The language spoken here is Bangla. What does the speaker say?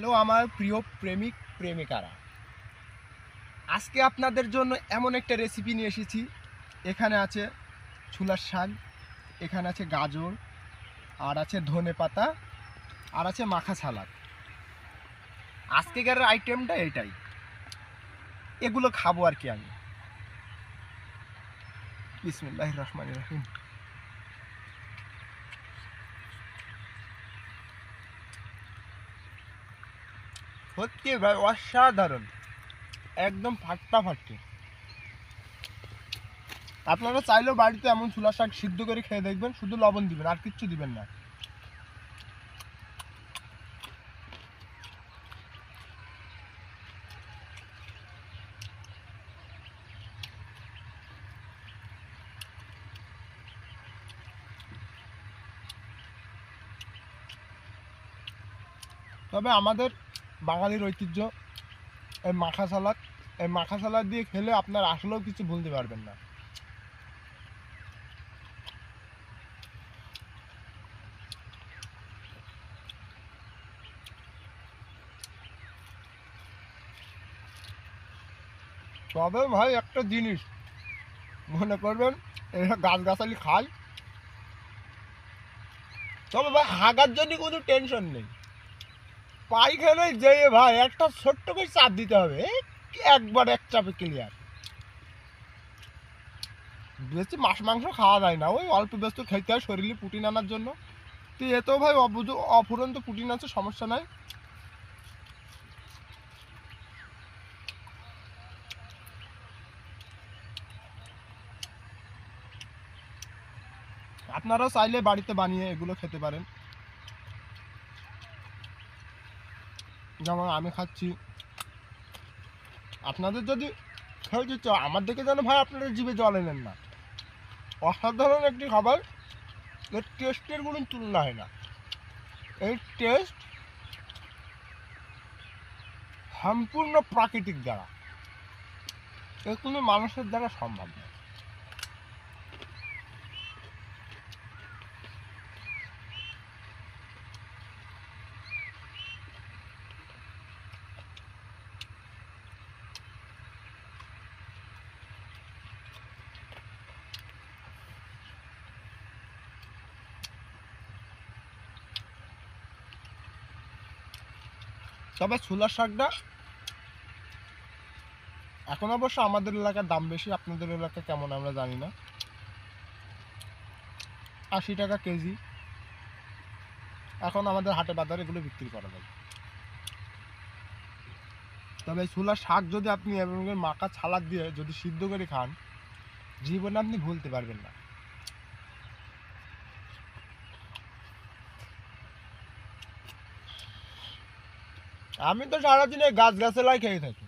হ্যালো, আমার প্রিয় প্রেমিক, প্রেমিকারা। আজকে আপনাদের জন্য এমন একটা রেসিপি নিয়ে এসেছি। এখানে আছে ছুলার শাক, এখানে আছে গাজর, আর আছে ধনে পাতা, আর আছে মাখা সালাদ। আজকেকার আইটেমটা এটাই। এগুলো খাব আর কি আমি। বিসমুল্লাহ রহমান রহিম। সত্যি ভাই, অসাধারণ। একদম ফাট্টা ফাট্টি আপনারা চাইলেও বাড়িতে এমন ছোলা শাক সিদ্ধ করে খেয়ে দেখবেন, শুধু লবণ দিবেন, আর কিচ্ছু দিবেন না। তবে আমাদের বাঙালির ঐতিহ্য, এই মাখা সালাদ, এই মাখা সালাদ দিয়ে খেলে আপনার আসলেও কিছু ভুলতে পারবেন না। তবে ভাই একটা জিনিস, মনে করবেন এরা গাছগাছালি খায় তবে ভাই হাগার জন্য কোনো টেনশন নেই। পায়খানায় যেয়ে ভাই, একটা ছোট্ট করে চাপ দিতে হবে একবার এক চাপে ক্লিয়ার বেশি মাছ মাংস খাওয়া যায় না, ওই অল্প ব্যস্ত খেতে হয় শরীরে প্রোটিন আনার জন্য। তো এতেও ভাই অফুরন্ত প্রোটিন আছে, সমস্যা নাই। আপনারাও চাইলে বাড়িতে বানিয়ে এগুলো খেতে পারেন। যেমন আমি খাচ্ছি। আপনাদের যদি খেয়ে দিচ্ছ আমার দিকে যেন ভাই আপনারা জিভে জল এলেন না। অসাধারণ একটি খাবার। এর টেস্টের কোনো তুলনা হয় না। এই টেস্ট সম্পূর্ণ প্রাকৃতিক দ্বারা। এ কোনো মানুষের দ্বারা সম্ভব নয়। তবে ছোলার শাকটা এখন অবশ্য আমাদের এলাকার দাম বেশি, আপনাদের এলাকা কেমন আমরা জানি না। আশি টাকা কেজি। এখন আমাদের হাটে বাজারে এগুলো বিক্রি করা যায়। তবে ছোলার শাক যদি আপনি এভাবে মাখা ছালাদ দিয়ে যদি সিদ্ধ করে খান, জীবনে আপনি ভুলতে পারবেন না। আমি তো সারাদিন গাছ গাছালাই খেয়ে থাকি।